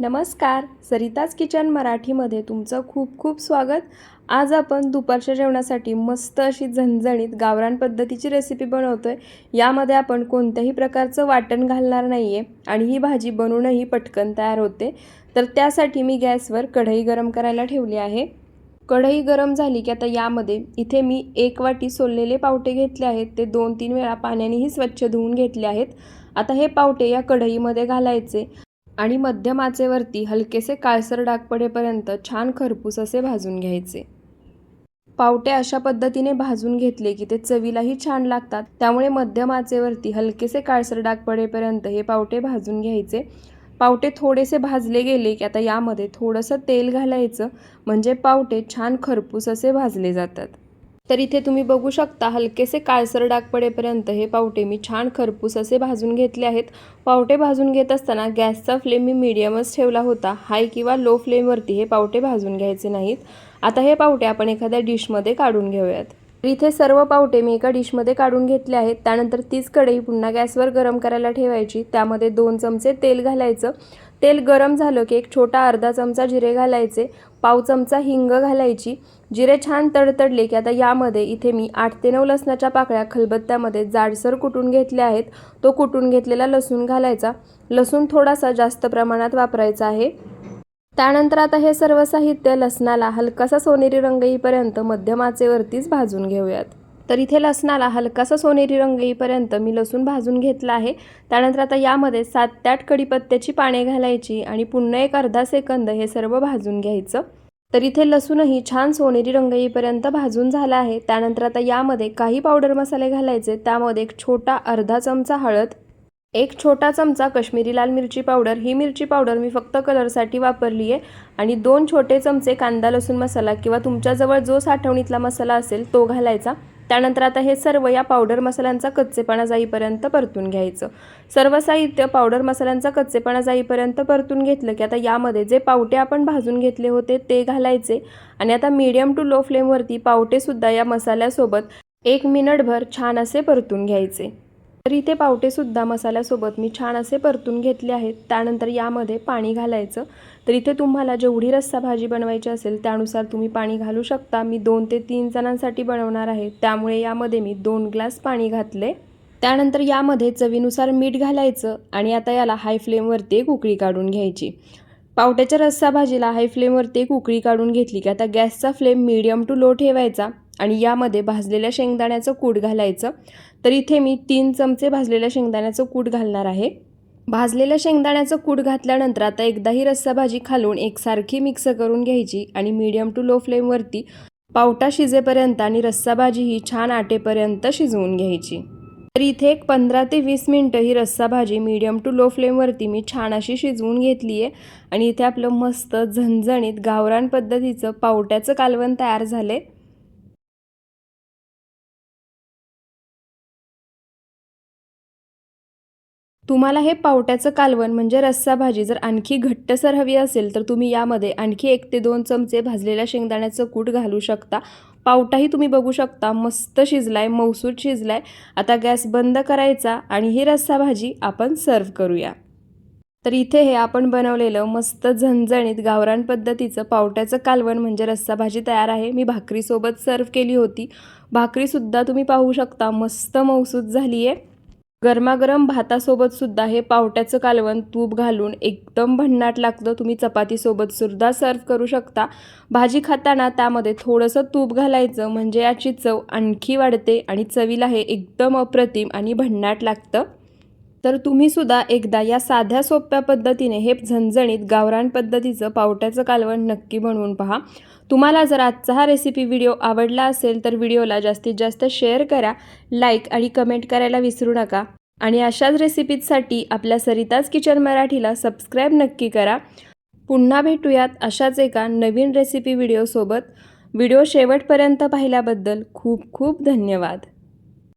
नमस्कार सरिताज किचन मराठीमध्ये तुमचं खूप खूप स्वागत. आज आपण दुपारच्या जेवणासाठी मस्त अशी झणझणीत गावरान पद्धतीची रेसिपी बनवतो आहे यामध्ये आपण कोणत्याही प्रकारचं वाटण घालणार नाही आहे आणि ही भाजी बनवूनही पटकन तयार होते. तर त्यासाठी मी गॅसवर कढई गरम करायला ठेवली आहे. कढई गरम झाली की आता यामध्ये इथे मी एक वाटी सोललेले पावटे घेतले आहेत. ते दोन तीन वेळा पाण्यानेही स्वच्छ धुवून घेतले आहेत. आता हे पावटे या कढईमध्ये घालायचे. आणि मध्यम आचेवरती हलकेसे काळसर डाग पडेपर्यंत छान खरपूस असे भाजून घ्यायचे. पावटे अशा पद्धतीने भाजून घेतले की ते चवीलाही छान लागतात. त्यामुळे मध्यम आचेवरती हलकेसे काळसर डाग पडेपर्यंत हे पावटे भाजून घ्यायचे. पावटे थोडेसे भाजले गेले की आता यामध्ये थोडंसं तेल घालायचं. म्हणजे पावटे छान खरपूस असे भाजले जातात. तर इथे तुम्ही बघू शकता हलकेसे काळसर डाग पडेपर्यंत हे पावटे मी छान खरपूस असे भाजून घेतले आहेत. पावटे भाजून घेत असताना गॅसचा फ्लेम मी मिडियमच ठेवला होता. हाय किंवा लो फ्लेमवरती हे पावटे भाजून घ्यायचे नाहीत. आता हे पावटे आपण एखाद्या डिशमध्ये काढून घेऊयात. इथे सर्व पावटे मी एका डिशमध्ये काढून घेतले आहेत. त्यानंतर तीच कढई पुन्हा गॅसवर गरम करायला ठेवायची. त्यामध्ये दोन चमचे तेल घालायचं. तेल गरम झालं की एक छोटा अर्धा चमचा जिरे घालायचे. पाव चमचा हिंग घालायची. जिरे छान तडतडले की आता यामध्ये इथे मी आठ ते नऊ लसणाच्या पाकळ्या खलबत्त्यामध्ये जाडसर कुटून घेतल्या आहेत. तो कुटून घेतलेला लसूण घालायचा. लसूण थोडासा जास्त प्रमाणात वापरायचा आहे. त्यानंतर आता हे सर्व साहित्य लसणाला हलकासा सोनेरी रंग येईपर्यंत मध्यम आचेवरतीच भाजून घेऊयात. तर इथे लसणाला हलकासा सोनेरी रंग येईपर्यंत मी लसूण भाजून घेतला आहे. त्यानंतर आता यामध्ये सात ते आठ कडीपत्त्याची पाने घालायची आणि पुन्हा एक अर्धा सेकंद हे सर्व भाजून घ्यायचं. तर इथे लसूणही छान सोनेरी रंग येईपर्यंत भाजून झाला आहे. त्यानंतर आता यामध्ये काही पावडर मसाले घालायचे. त्यामध्ये एक छोटा अर्धा चमचा हळद एक छोटा चमचा कश्मीरी लाल मिरची पावडर. ही मिरची पावडर मी फक्त कलरसाठी वापरली आहे. आणि दोन छोटे चमचे कांदा लसूण मसाला किंवा तुमच्याजवळ जो साठवणीतला मसाला असेल तो घालायचा. त्यानंतर आता हे सर्व या पावडर मसाल्यांचा कच्चेपणा जाईपर्यंत परतून घ्यायचं. सर्व साहित्य पावडर मसाल्यांचा कच्चेपणा जाईपर्यंत परतून घेतलं की आता यामध्ये जे पावटे आपण भाजून घेतले होते ते घालायचे. आणि आता मीडियम टू लो फ्लेमवरती पावटेसुद्धा या मसाल्यासोबत एक मिनिटभर छान असे परतून घ्यायचे. तर इथे पावटेसुद्धा मसाल्यासोबत मी छान असे परतून घेतले आहेत. त्यानंतर यामध्ये पाणी घालायचं. तर इथे तुम्हाला जेवढी रस्सा भाजी बनवायची असेल त्यानुसार तुम्ही पाणी घालू शकता. मी दोन ते तीन जणांसाठी बनवणार आहे. त्यामुळे यामध्ये मी दोन ग्लास पाणी घातले. त्यानंतर यामध्ये चवीनुसार मीठ घालायचं आणि आता याला हाय फ्लेमवरती एक उकळी काढून घ्यायची. पावट्याच्या रस्सा भाजीला हाय फ्लेमवरती एक उकळी काढून घेतली की आता गॅसचा फ्लेम मीडियम टू लो ठेवायचा. आणि यामध्ये भाजलेल्या शेंगदाण्याचं कूट घालायचं. तर इथे मी तीन चमचे भाजलेल्या शेंगदाण्याचं कूट घालणार आहे. भाजलेल्या शेंगदाण्याचं कूट घातल्यानंतर आता एकदाही रस्सा भाजी खालून एकसारखी मिक्स करून घ्यायची आणि मीडियम टू लो फ्लेमवरती पावटा शिजेपर्यंत आणि रस्सा भाजी ही छान आटेपर्यंत शिजवून घ्यायची. तर इथे एक पंधरा ते वीस मिनटं ही रस्सा भाजी मीडियम टू लो फ्लेमवरती मी छान अशी शिजवून घेतली आहे आणि इथे आपलं मस्त झणझणीत गावरान पद्धतीचं पावट्याचं कालवण तयार झालं आहे तुम्हाला हे पावट्याचं कालवण म्हणजे रस्सा भाजी जर आणखी घट्टसर हवी असेल तर तुम्ही यामध्ये आणखी एक ते दोन चमचे भाजलेल्या शेंगदाण्याचं कूट घालू शकता. पावटाही तुम्ही बघू शकता मस्त शिजलाय मौसूद शिजलाय. आता गॅस बंद करायचा आणि ही रस्सा भाजी आपण सर्व करूया. तर इथे हे आपण बनवलेलं मस्त झणझणीत गावरान पद्धतीचं पावट्याचं कालवण म्हणजे रस्सा भाजी तयार आहे. मी भाकरीसोबत सर्व केली होती. भाकरीसुद्धा तुम्ही पाहू शकता मस्त मौसूद झाली आहे गरमागरम भातासोबत सुद्धा हे पावट्याचं कालवण तूप घालून एकदम भन्नाट लागतं. तुम्ही चपातीसोबत सुद्धा सर्व करू शकता. भाजी खाताना त्यामध्ये थोडंसं तूप घालायचं म्हणजे याची चव आणखी वाढते आणि चवीला हे एकदम अप्रतिम आणि भन्नाट लागतं. तर तुम्ही सुद्धा एकदा या साध्या सोप्या पद्धतीने हे झणझणीत गावरान पद्धतीचं पावट्याचं कालवण नक्की बनवून पहा. तुम्हाला जर आजचा हा रेसिपी व्हिडिओ आवडला असेल तर व्हिडिओला जास्तीत जास्त शेअर करा लाईक आणि कमेंट करायला विसरू नका. आणि अशाच रेसिपीजसाठी आपल्या सरिताज किचन मराठीला सबस्क्राईब नक्की करा. पुन्हा भेटूयात अशाच एका नवीन रेसिपी व्हिडिओसोबत व्हिडिओ शेवटपर्यंत पाहिल्याबद्दल खूप खूप धन्यवाद.